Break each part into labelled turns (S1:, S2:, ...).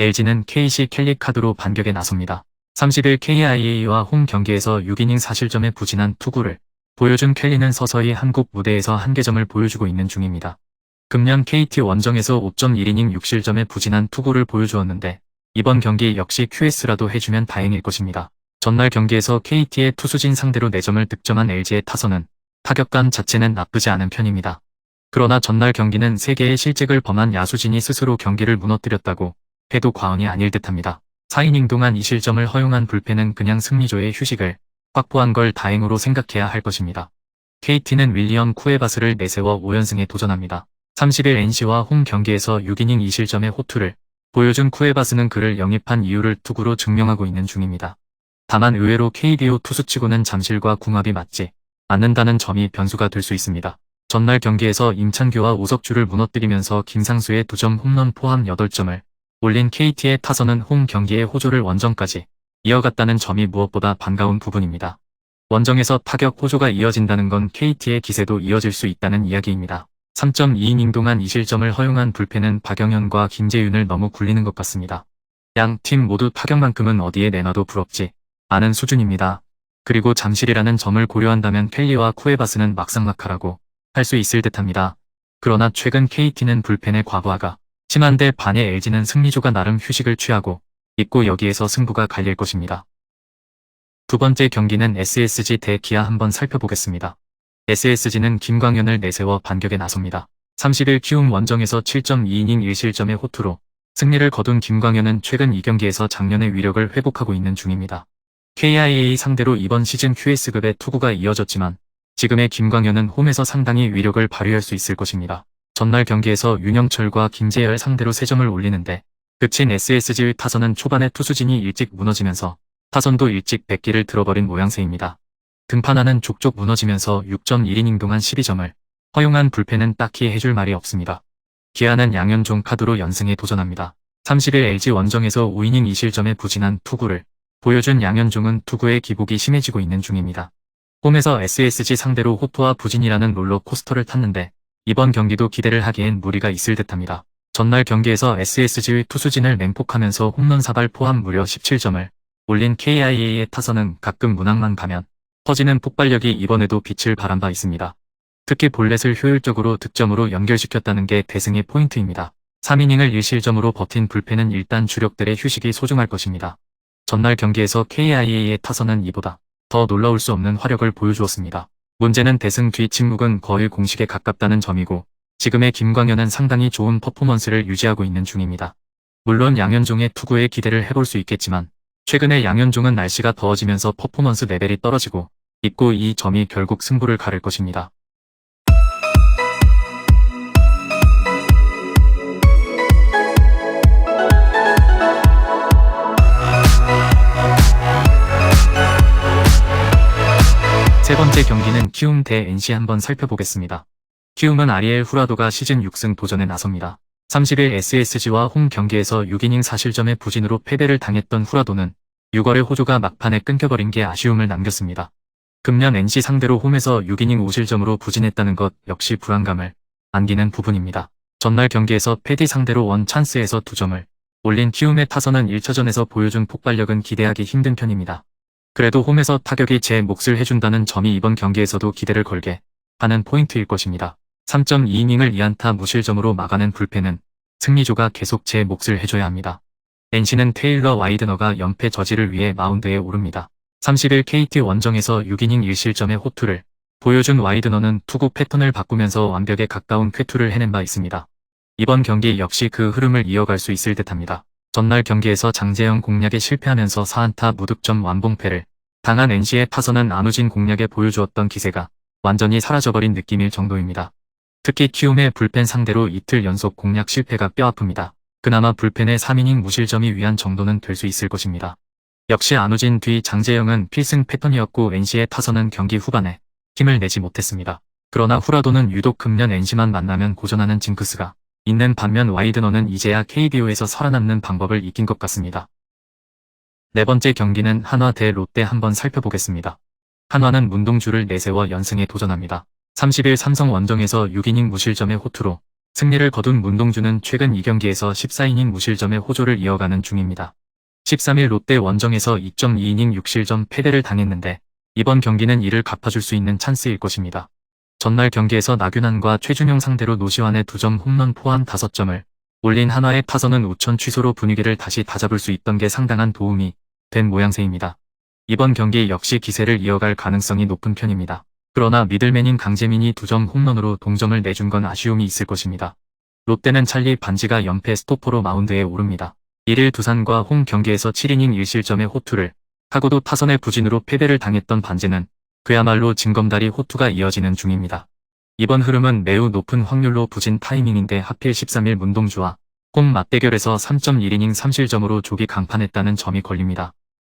S1: LG는 KC 켈리 카드로 반격에 나섭니다. 30일 KIA와 홈 경기에서 6이닝 4실점에 부진한 투구를 보여준 켈리는 서서히 한국 무대에서 한계점을 보여주고 있는 중입니다. 금년 KT 원정에서 5.1이닝 6실점에 부진한 투구를 보여주었는데 이번 경기 역시 QS라도 해주면 다행일 것입니다. 전날 경기에서 KT의 투수진 상대로 4점을 득점한 LG의 타선은 타격감 자체는 나쁘지 않은 편입니다. 그러나 전날 경기는 3개의 실책을 범한 야수진이 스스로 경기를 무너뜨렸다고 해도 과언이 아닐 듯합니다. 4이닝 동안 2실점을 허용한 불펜은 그냥 승리조의 휴식을 확보한 걸 다행으로 생각해야 할 것입니다. KT는 윌리엄 쿠에바스를 내세워 5연승에 도전합니다. 30일 NC와 홈 경기에서 6이닝 2실점의 호투를 보여준 쿠에바스는 그를 영입한 이유를 투구로 증명하고 있는 중입니다. 다만 의외로 KBO 투수치고는 잠실과 궁합이 맞지 않는다는 점이 변수가 될 수 있습니다. 전날 경기에서 임찬규와 오석주를 무너뜨리면서 김상수의 2점 홈런 포함 8점을 올린 KT의 타선은 홈 경기의 호조를 원정까지 이어갔다는 점이 무엇보다 반가운 부분입니다. 원정에서 타격 호조가 이어진다는 건 KT의 기세도 이어질 수 있다는 이야기입니다. 3.2이닝 동안 2실점을 허용한 불펜은 박영현과 김재윤을 너무 굴리는 것 같습니다. 양 팀 모두 타격만큼은 어디에 내놔도 부럽지 않은 수준입니다. 그리고 잠실이라는 점을 고려한다면 켈리와 쿠에바스는 막상막하라고 할 수 있을 듯합니다. 그러나 최근 KT는 불펜의 과부하가 심한데 반의 LG는 승리조가 나름 휴식을 취하고 있고 여기에서 승부가 갈릴 것입니다. 두 번째 경기는 SSG 대 기아 한번 살펴보겠습니다. SSG는 김광현을 내세워 반격에 나섭니다. 30일 키움 원정에서 7.2이닝 1실점의 호투로 승리를 거둔 김광현은 최근 2경기에서 작년의 위력을 회복하고 있는 중입니다. KIA 상대로 이번 시즌 QS급의 투구가 이어졌지만 지금의 김광현은 홈에서 상당히 위력을 발휘할 수 있을 것입니다. 전날 경기에서 윤영철과 김재열 상대로 3점을 올리는데 그친 SSG의 타선은 초반에 투수진이 일찍 무너지면서 타선도 일찍 백기를 들어버린 모양새입니다. 등판하는 족족 무너지면서 6.1이닝 동안 12점을 허용한 불펜은 딱히 해줄 말이 없습니다. 기아는 양현종 카드로 연승에 도전합니다. 30일 LG 원정에서 5이닝 2실점에 부진한 투구를 보여준 양현종은 투구의 기복이 심해지고 있는 중입니다. 홈에서 SSG 상대로 호투와 부진이라는 롤러코스터를 탔는데 이번 경기도 기대를 하기엔 무리가 있을 듯합니다. 전날 경기에서 SSG의 투수진을 맹폭하면서 홈런 사발 포함 무려 17점을 올린 KIA의 타선은 가끔 문항만 가면 터지는 폭발력이 이번에도 빛을 발한 바 있습니다. 특히 볼넷을 효율적으로 득점으로 연결시켰다는 게 대승의 포인트입니다. 3이닝을 1실점으로 버틴 불펜은 일단 주력들의 휴식이 소중할 것입니다. 전날 경기에서 KIA의 타선은 이보다 더 놀라울 수 없는 화력을 보여주었습니다. 문제는 대승 뒤 침묵은 거의 공식에 가깝다는 점이고 지금의 김광현은 상당히 좋은 퍼포먼스를 유지하고 있는 중입니다. 물론 양현종의 투구에 기대를 해볼 수 있겠지만 최근에 양현종은 날씨가 더워지면서 퍼포먼스 레벨이 떨어지고 있고 이 점이 결국 승부를 가를 것입니다. 번째 경기는 키움 대 NC 한번 살펴보겠습니다. 키움은 아리엘 후라도가 시즌 6승 도전에 나섭니다. 30일 SSG와 홈 경기에서 6이닝 4실점의 부진으로 패배를 당했던 후라도는 6월의 호조가 막판에 끊겨버린 게 아쉬움을 남겼습니다. 금년 NC 상대로 홈에서 6이닝 5실점으로 부진했다는 것 역시 불안감을 안기는 부분입니다. 전날 경기에서 패디 상대로 원 찬스에서 2점을 올린 키움의 타선은 1차전에서 보여준 폭발력은 기대하기 힘든 편입니다. 그래도 홈에서 타격이 제 몫을 해준다는 점이 이번 경기에서도 기대를 걸게 하는 포인트일 것입니다. 3.2이닝을 2안타 무실점으로 막아낸 불펜은 승리조가 계속 제 몫을 해줘야 합니다. NC는 테일러 와이드너가 연패 저지를 위해 마운드에 오릅니다. 30일 KT 원정에서 6이닝 1실점의 호투를 보여준 와이드너는 투구 패턴을 바꾸면서 완벽에 가까운 쾌투를 해낸 바 있습니다. 이번 경기 역시 그 흐름을 이어갈 수 있을 듯합니다. 전날 경기에서 장재영 공략에 실패하면서 4안타 무득점 완봉패를 당한 NC의 타선은 안우진 공략에 보여주었던 기세가 완전히 사라져버린 느낌일 정도입니다. 특히 키움의 불펜 상대로 이틀 연속 공략 실패가 뼈아픕니다. 그나마 불펜의 3이닝 무실점이 위한 정도는 될 수 있을 것입니다. 역시 안우진 뒤 장재영은 필승 패턴이었고 NC의 타선은 경기 후반에 힘을 내지 못했습니다. 그러나 후라도는 유독 금년 NC만 만나면 고전하는 징크스가 있는 반면 와이드너는 이제야 KBO에서 살아남는 방법을 익힌 것 같습니다. 네 번째 경기는 한화 대 롯데 한번 살펴보겠습니다. 한화는 문동주를 내세워 연승에 도전합니다. 30일 삼성 원정에서 6이닝 무실점의 호투로 승리를 거둔 문동주는 최근 2경기에서 14이닝 무실점의 호조를 이어가는 중입니다. 13일 롯데 원정에서 2.2이닝 6실점 패배를 당했는데 이번 경기는 이를 갚아줄 수 있는 찬스일 것입니다. 전날 경기에서 나균환과 최준용 상대로 노시환의 2점 홈런 포함 5점을 올린 한화의 타선은 우천 취소로 분위기를 다시 다잡을 수 있던 게 상당한 도움이 된 모양새입니다. 이번 경기 역시 기세를 이어갈 가능성이 높은 편입니다. 그러나 미들맨인 강재민이 2점 홈런으로 동점을 내준 건 아쉬움이 있을 것입니다. 롯데는 찰리 반지가 연패 스토퍼로 마운드에 오릅니다. 1일 두산과 홈 경기에서 7이닝 1실점의 호투를 하고도 타선의 부진으로 패배를 당했던 반지는 그야말로 징검다리 호투가 이어지는 중입니다. 이번 흐름은 매우 높은 확률로 부진 타이밍인데 하필 13일 문동주와 홈 맞대결에서 3.1이닝 3실점으로 조기 강판했다는 점이 걸립니다.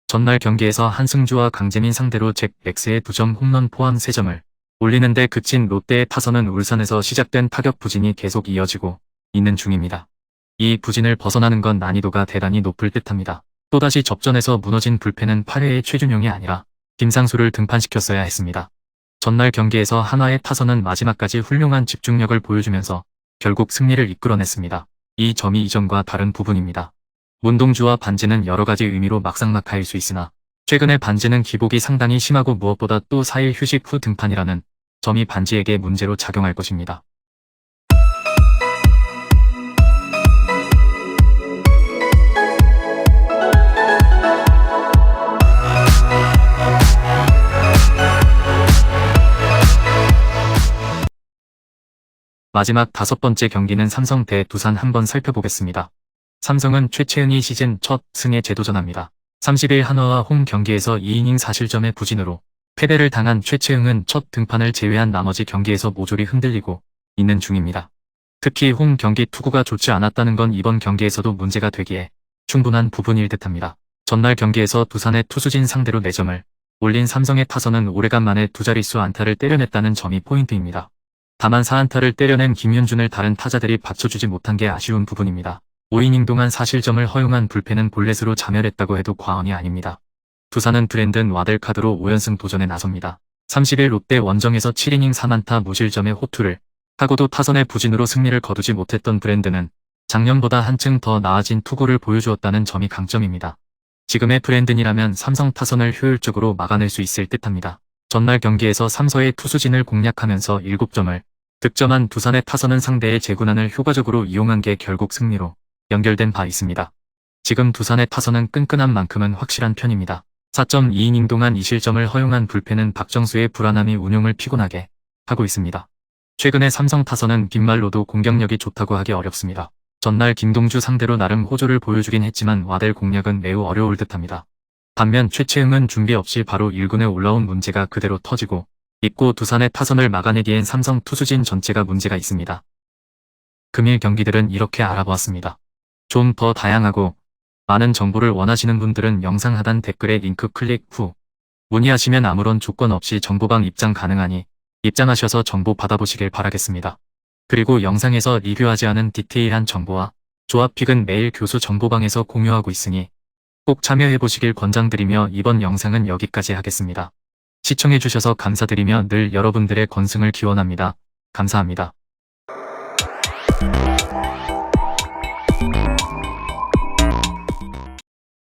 S1: 전날 경기에서 한승주와 강재민 상대로 잭 렉스의 2점 홈런 포함 3점을 올리는데 그친 롯데의 타선은 울산에서 시작된 타격 부진이 계속 이어지고 있는 중입니다. 이 부진을 벗어나는 건 난이도가 대단히 높을 듯합니다. 또다시 접전에서 무너진 불펜은 8회의 최준용이 아니라 김상수를 등판시켰어야 했습니다. 전날 경기에서 한화의 타선은 마지막까지 훌륭한 집중력을 보여주면서 결국 승리를 이끌어냈습니다. 이 점이 이전과 다른 부분입니다. 문동주와 반지는 여러 가지 의미로 막상막하일 수 있으나 최근에 반지는 기복이 상당히 심하고 무엇보다 또 4일 휴식 후 등판이라는 점이 반지에게 문제로 작용할 것입니다. 마지막 다섯 번째 경기는 삼성 대 두산 한번 살펴보겠습니다. 삼성은 최채은이 시즌 첫 승에 재도전합니다. 30일 한화와 홈 경기에서 2이닝 4실점의 부진으로 패배를 당한 최채응은 첫 등판을 제외한 나머지 경기에서 모조리 흔들리고 있는 중입니다. 특히 홈 경기 투구가 좋지 않았다는 건 이번 경기에서도 문제가 되기에 충분한 부분일 듯합니다. 전날 경기에서 두산의 투수진 상대로 4점을 올린 삼성의 타선은 오래간만에 두 자릿수 안타를 때려냈다는 점이 포인트입니다. 다만 4안타를 때려낸 김윤준을 다른 타자들이 받쳐주지 못한 게 아쉬운 부분입니다. 5이닝 동안 사실점을 허용한 불펜은 볼넷으로 자멸했다고 해도 과언이 아닙니다. 두산은 브랜든 와델 카드로 5연승 도전에 나섭니다. 30일 롯데 원정에서 7이닝 3안타 무실점의 호투를 하고도 타선의 부진으로 승리를 거두지 못했던 브랜드는 작년보다 한층 더 나아진 투구를 보여주었다는 점이 강점입니다. 지금의 브랜든이라면 삼성 타선을 효율적으로 막아낼 수 있을 듯합니다. 전날 경기에서 삼서의 투수진을 공략하면서 7점을 득점한 두산의 타선은 상대의 재군안을 효과적으로 이용한 게 결국 승리로 연결된 바 있습니다. 지금 두산의 타선은 끈끈한 만큼은 확실한 편입니다. 4.2이닝 동안 2실점을 허용한 불펜은 박정수의 불안함이 운용을 피곤하게 하고 있습니다. 최근에 삼성 타선은 빈말로도 공격력이 좋다고 하기 어렵습니다. 전날 김동주 상대로 나름 호조를 보여주긴 했지만 와델 공략은 매우 어려울 듯합니다. 반면 최채응은 준비 없이 바로 1군에 올라온 문제가 그대로 터지고 있고 두산의 타선을 막아내기엔 삼성 투수진 전체가 문제가 있습니다. 금일 경기들은 이렇게 알아보았습니다. 좀 더 다양하고 많은 정보를 원하시는 분들은 영상 하단 댓글에 링크 클릭 후 문의하시면 아무런 조건 없이 정보방 입장 가능하니 입장하셔서 정보 받아보시길 바라겠습니다. 그리고 영상에서 리뷰하지 않은 디테일한 정보와 조합픽은 매일 교수 정보방에서 공유하고 있으니 꼭 참여해보시길 권장드리며 이번 영상은 여기까지 하겠습니다. 시청해주셔서 감사드리며 늘 여러분들의 건승을 기원합니다. 감사합니다.